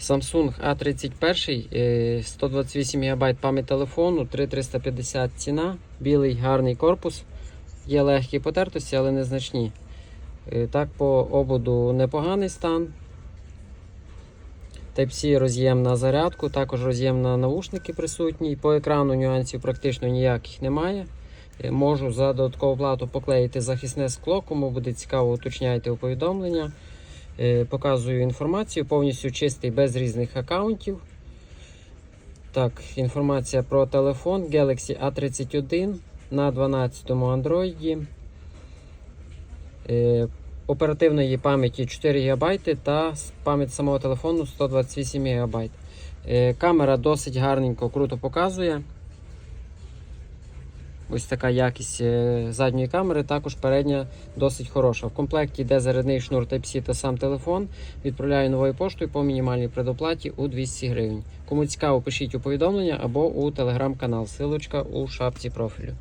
Samsung A31, е, 128 ГБ пам'ять телефону, 3350 ціна, білий гарний корпус. Є легкі потертості, але незначні. Е, Так, по ободу непоганий стан. Type-C роз'єм на зарядку, також роз'єм на наушники присутній. По екрану нюансів практично ніяких немає. Е, Можу за додаткову плату поклеїти захисне скло, кому буде цікаво, уточняйте у повідомлення. Е, Показую інформацію, повністю чистий без різних аккаунтів. Так, інформація про телефон Galaxy A31 на 12 Android. Е, Оперативної пам'яті 4 ГБ та пам'ять самого телефону 128 ГБ. Е, Камера досить гарненько, круто показує. Ось така якість е, задньої камери, також передня досить хороша. В комплекті йде зарядний шнур Type-C та сам телефон. Відправляю новою поштою по мінімальній предоплаті у 200 гривень. Кому цікаво, пишіть у повідомлення або у телеграм-канал. Силочка у шапці профілю.